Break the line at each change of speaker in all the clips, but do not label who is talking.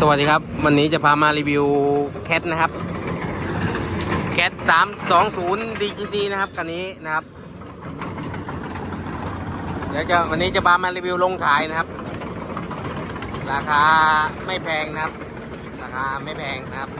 สวัสดีครับ วันนี้จะพามารีวิวแคทนะครับแคทสามสองศูนย์ DGC นะครับคันนี้นะครับ เดี๋ยวจะวันนี้จะพามารีวิวลงขายนะครับ ราคาไม่แพงนะครับ ราคาไม่แพงนะครับ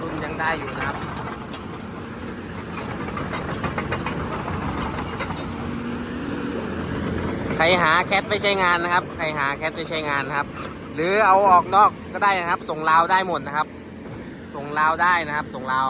รุ่นยังได้อยู่นะครับใครหาแคทไปใช้งานนะครับ ใครหาแคทไปใช้งานนะครับ หรือเอาออกนอกก็ได้นะครับ ส่งลาวได้หมดนะครับ ส่งลาวได้นะครับ ส่งลาว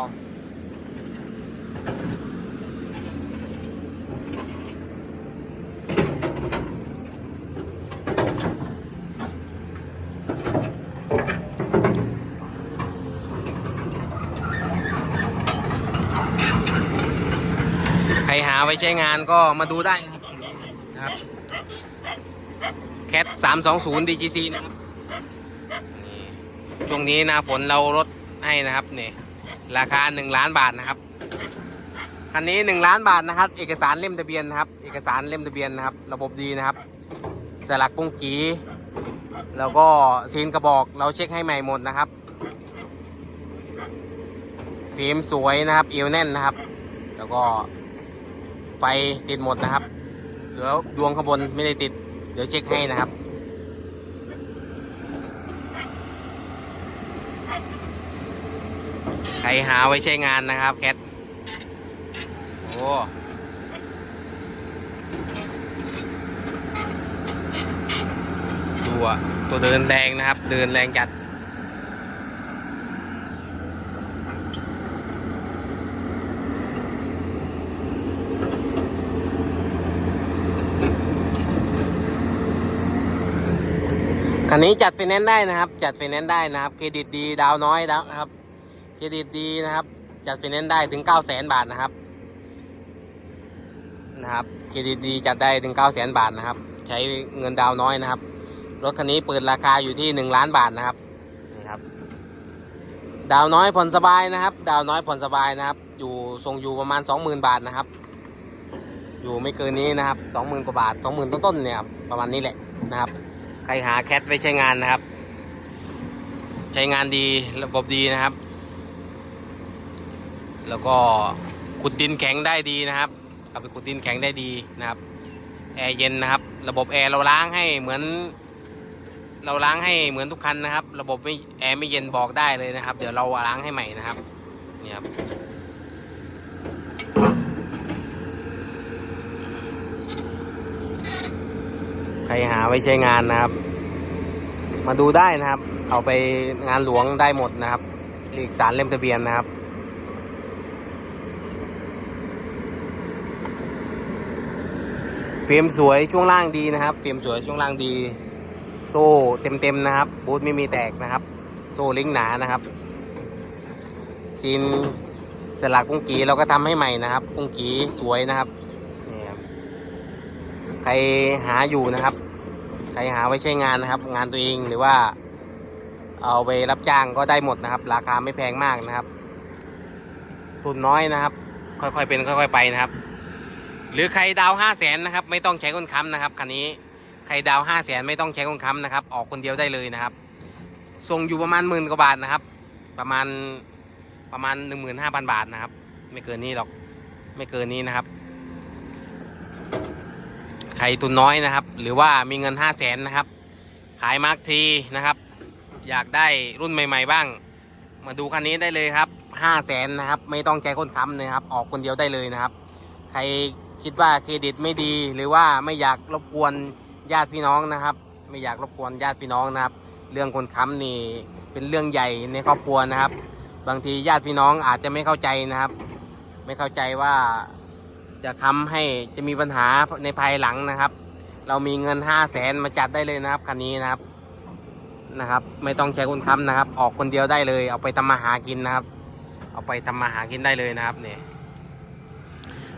ใครหาไว้ใช้งานก็มาดูได้นะครับ นะครับ แคทสามสองศูนย์ DGC นะครับ ช่วงนี้หนาฝนเราลดให้นะครับนี่ราคาหนึ่งล้านบาทนะครับคันนี้หนึ่งล้านบาทนะครับ เอกสารเล่มทะเบียนนะครับ เอกสารเล่มทะเบียนนะครับ ระบบดีนะครับ สลักปุ้งกีแล้วก็ซีนกระบอกเราเช็คให้ใหม่หมดนะครับฟิล์มสวยนะครับเอวแน่นนะครับ แล้วก็ไฟติดหมดนะครับเหลือดวงข้างบนไม่ได้ติด เดี๋ยวเช็คให้นะครับ ใค รหาไว้ใช้งานนะครับแคทโอ้ตัวตัวเดินแรงนะครับ เดินแรงจัดคันนี้จัดไฟแนนซ์ได้นะครับ จัดไฟแนนซ์ได้นะครับ เครดิตดี ดาวน้อยแล้วนะครับ เครดิตดีนะครับ จัดไฟแนนซ์ได้ถึง 9 0 0 0 0 0 บาทนะครับ นะครับ เครดิตดีจัดได้ถึง 9 0 0 0 0 0 บาทนะครับ ใช้เงินดาวน้อยนะครับ รถคันนี้เปิดราคาอยู่ที่ 1 ล้านบาทนะครับนี่ครับ ดาวน้อยผ่อนสบายนะครับ ดาวน้อยผ่อนสบายนะครับ อยู่ทรงอยู่ประมาณ 20,000 บาทนะครับ อยู่ไม่เกินนี้นะครับ 20,000 กว่าบาท 20,000 ต้นๆ เนี่ยประมาณนี้แหละนะครับ ใครหาแคทไว้ใช้งานนะครับ ใช้งานดีระบบดีนะครับ แล้วก็ขุดดินแข็งได้ดีนะครับเอาไปขุดดินแข็งได้ดีนะครับแอร์เย็นนะครับ ระบบแอร์เราล้างให้เหมือน เราล้างให้เหมือนทุกคันนะครับ ระบบไม่แอร์ไม่เย็นบอกได้เลยนะครับ เดี๋ยวเราล้างให้ใหม่นะครับนี่ครับใครหาไว้ใช้งานนะครับ มาดูได้นะครับ เอาไปงานหลวงได้หมดนะครับเอกสารเล่มทะเบียนนะครับ เฟรมสวยช่วงล่างดีนะครับเฟรมสวยช่วงล่างดี โซ่เต็มๆนะครับบูทไม่มีแตกนะครับ โซ่ลิงหนานะครับซีนสลักกุ้งกีเราก็ทำให้ใหม่นะครับ กุ้งกีสวยนะครับนี่ครับใครหาอยู่นะครับ ใครหาไว้ใช้งานนะครับ งานตัวเองหรือว่า เอาไปรับจ้างก็ได้หมดนะครับ ราคาไม่แพงมากนะครับ ทุนน้อยนะครับ ค่อยๆเป็น ค่อย ๆ ไปนะครับ หรือใครดาวห้าแสนนะครับ ไม่ต้องใช้คนค้ำนะครับคันนี้ใครดาวห้าแสนไม่ต้องใช้คนค้ำนะครับ ออกคนเดียวได้เลยนะครับส่งอยู่ประมาณหมื่นกว่าบาทนะครับ ประมาณประมาณหนึ่งหมื่นห้าพันบาทนะครับ ไม่เกินนี้หรอกไม่เกินนี้นะครับ ใครทุนน้อยนะครับ หรือว่ามีเงินห้าแสนนะครับ ขายมาร์กทีนะครับ อยากได้รุ่นใหม่ ๆ บ้าง มาดูคันนี้ได้เลยครับห้าแสนนะครับ ไม่ต้องใจคนค้ำนะครับ ออกคนเดียวได้เลยนะครับ ใคร คิดว่าเครดิตไม่ดีหรือว่าไม่อยากรบกวนญาติพี่น้องนะครับ ไม่อยากรบกวนญาติพี่น้องนะครับ เรื่องคนค้ำนี่เป็นเรื่องใหญ่ในครอบครัวนะครับ บางทีญาติพี่น้องอาจจะไม่เข้าใจนะครับ ไม่เข้าใจว่าจะค้ำให้จะมีปัญหาในภายหลังนะครับ เรามีเงินห้าแสนมาจัดได้เลยนะครับคันนี้นะครับนะครับ ไม่ต้องใช้คนค้ำนะครับ ออกคนเดียวได้เลย เอาไปทำมาหากินนะครับ เอาไปทำมาหากินได้เลยนะครับเนี่ย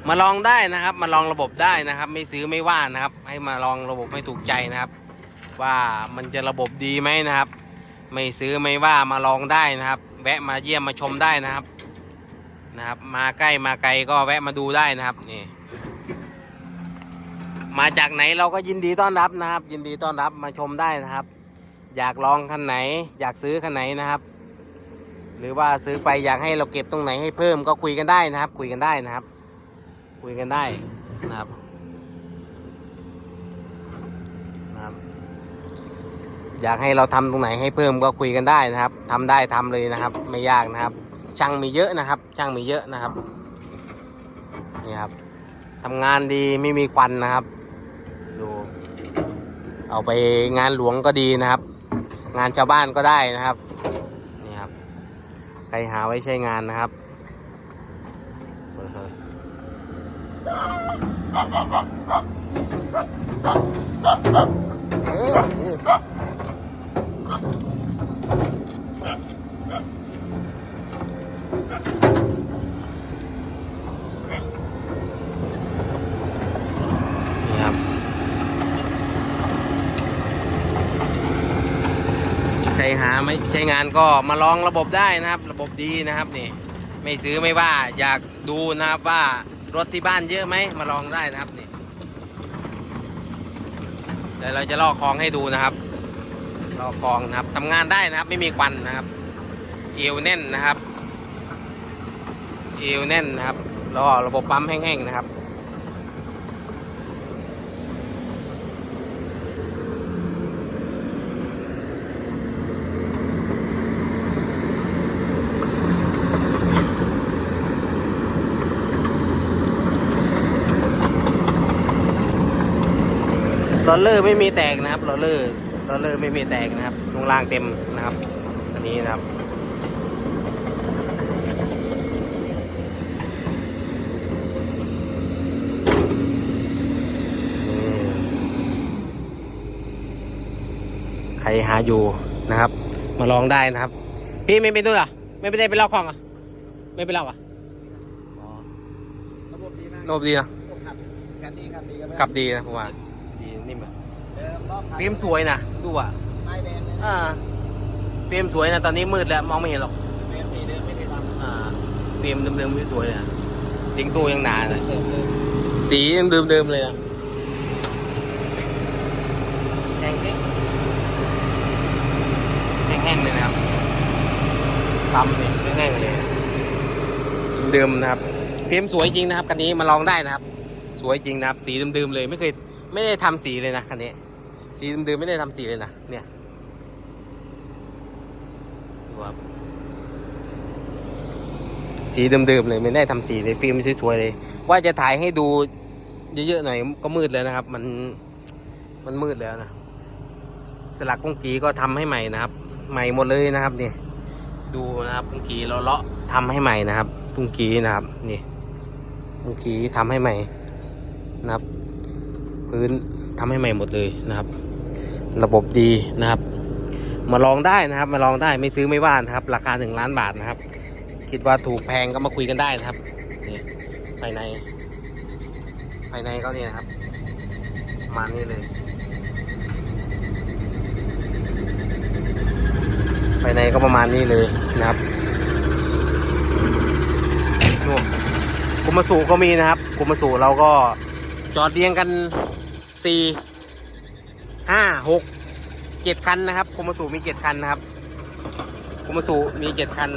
มาลองได้นะครับ มาลองระบบได้นะครับ ไม่ซื้อไม่ว่านะครับ ให้มาลองระบบให้ถูกใจนะครับ ว่ามันจะระบบดีไหมนะครับ ไม่ซื้อไม่ว่ามาลองได้นะครับ แวะมาเยี่ยมมาชมได้นะครับนะครับ มาใกล้มาไกลก็แวะมาดูได้นะครับนี่มาจากไหนเราก็ยินดีต้อนรับนะครับ ยินดีต้อนรับมาชมได้นะครับ อยากลองคันไหน อยากซื้อคันไหนนะครับ หรือว่าซื้อไปอยากให้เราเก็บตรงไหนให้เพิ่มก็คุยกันได้นะครับ คุยกันได้นะครับ คุยกันได้นะครับนะครับ อยากให้เราทำตรงไหนให้เพิ่มก็คุยกันได้นะครับทำได้ทำเลยนะครับ ไม่ยากนะครับ ช่างมีเยอะนะครับ ช่างมีเยอะนะครับนี่ครับทำงานดีไม่มีควันนะครับดูเอาไปงานหลวงก็ดีนะครับ งานชาวบ้านก็ได้นะครับนี่ครับ ใครหาไว้ใช้งานนะครับเออนี่ครับ ใครหาไม่ใช้งานก็มาลองระบบได้นะครับ ระบบดีนะครับนี่ ไม่ซื้อไม่ว่าอยากดูนะครับว่า รถที่บ้านเยอะไหมมาลองได้นะครับนี่เดี๋ยวเราจะลอกคลองให้ดูนะครับ ลอกคลองนะครับทำงานได้นะครับ ไม่มีควันนะครับ เอวแน่นนะครับ เอวแน่นนะครับรอระบบปั๊มแห้งๆนะครับ ลอเลอร์ไม่มีแตกนะครับลอเลอร์ลอเลอร์ไม่มีแตกนะครับตรงล่างเต็มนะครับ อันนี้นะครับใครหาอยู่นะครับ มาลองได้นะครับ พี่ไม่เป็นตัวเหรอไม่ไปได้ไปเล่าของเหรอะ ไม่ไปเล่าอะ
ระบบดีมาก
โนบดีนะ
ขับคันดีขับดีกันไหม
ขับดีนะผมว่าดี นิ่มอะ
เดิมรอบคัน
ฟิล์มสวยนะดูอะ
ป้ายแดงเลยนะ
อ่าเฟรมสวยนะตอนนี้มืดแล้วมองไม่เห็นหรอก
เดิมสีเดิมไม่ได้ทำ
อ่าเฟรมเดิมๆไม่สวยนะดิงโซ่ยังหนาเลย
เสริมเลย
สียังเดิมๆเลยนะแห้งๆแห้งๆเลยนะครับตำเนี่ยแห้งๆเลยเดิมนะครับเฟรมสวยจริงนะครับคันนี้มาลองได้นะครับ สวยจริงนะครับ สีเดิมๆเลยไม่เคย ไม่ได้ทำสีเลยนะคันนี้ สีเดิมๆไม่ได้ทำสีเลยนะเนี่ยดูครับสีเดิมๆเลยไม่ได้ทำสีเลยฟิล์มสวยๆเลย ว่าจะถ่ายให้ดูเยอะๆหน่อยก็มืดแล้วนะครับ มันมันมืดแล้วนะสลักกุ้งกีก็ทำให้ใหม่นะครับ ใหม่หมดเลยนะครับนี่ดูนะครับกุ้งกีเราเลาะทำให้ใหม่นะครับกุ้งกีนะครับนี่กุ้งกีทำให้ใหม่นะครับ พื้นทำให้ใหม่หมดเลยนะครับ ระบบดีนะครับ มาลองได้นะครับ มาลองได้ไม่ซื้อไม่ว่านะครับ ราคาหนึ่งล้านบาทนะครับ คิดว่าถูกแพงก็มาคุยกันได้นะครับนี่ภายใน ภายในก็เนี่ยนะครับประมาณนี้เลยภายในก็ประมาณนี้เลยนะครับกุมาสูก็มีนะครับคุมาสูเราก็จอดเรียงกัน สี่ห้าหกเจ็ดคันนะครับคุมาสูมีเจ็ดคันนะครับคุมาสูมีเจ็ดคัน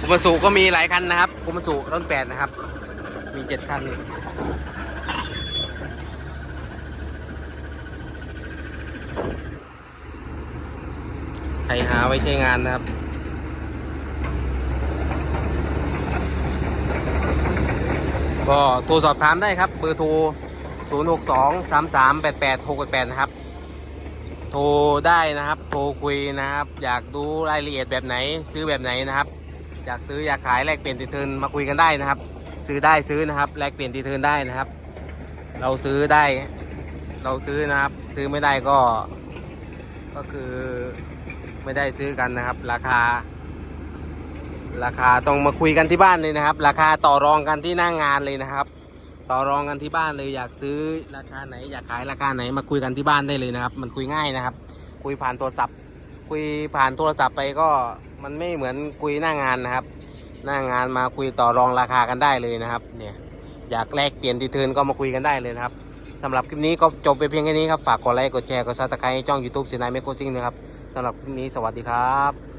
คุมาสุก็มีหลายคันนะครับคุมาสุรุ่นแปดนะครับ มีเจ็ดคันใครหาไว้ใช้งานนะครับ ก็โทรสอบถามได้ครับเบอร์โทร 0 6 2 3 3 8 8 6 8 8 นะครับ โทรได้นะครับ โทรคุยนะครับ อยากดูรายละเอียดแบบไหน ซื้อแบบไหนนะครับ อยากซื้ออยากขายแลกเปลี่ยนตีเทิร์นมาคุยกันได้นะครับ ซื้อได้ซื้อนะครับ แลกเปลี่ยนตีเทิร์นได้นะครับ เราซื้อได้ เราซื้อนะครับ ซื้อไม่ได้ก็ ก็คือไม่ได้ซื้อกันนะครับ ราคา ราคาต้องมาคุยกันที่บ้านเลยนะครับ ราคาต่อรองกันที่หน้างงานเลยนะครับ ต่อรองกันที่บ้านเลยอยากซื้อราคาไหน อยากขายราคาไหนมาคุยกันที่บ้านได้เลยนะครับ มันคุยง่ายนะครับ คุยผ่านโทรศัพท์ คุยผ่านโทรศัพท์ไปก็มันไม่เหมือนคุยหน้างานนะครับ หน้างานมาคุยต่อรองราคากันได้เลยนะครับ เนี่ยอยากแลกเปลี่ยนดีเทิร์นก็มาคุยกันได้เลยนะครับสำหรับคลิปนี้ก็จบไปเพียงแค่นี้ครับ ฝากกดไลค์ กดแชร์ กดซับสไครต์ช่อง YouTube เสียนายเมโคซิงนะครับสำหรับคลิปนี้สวัสดีครับ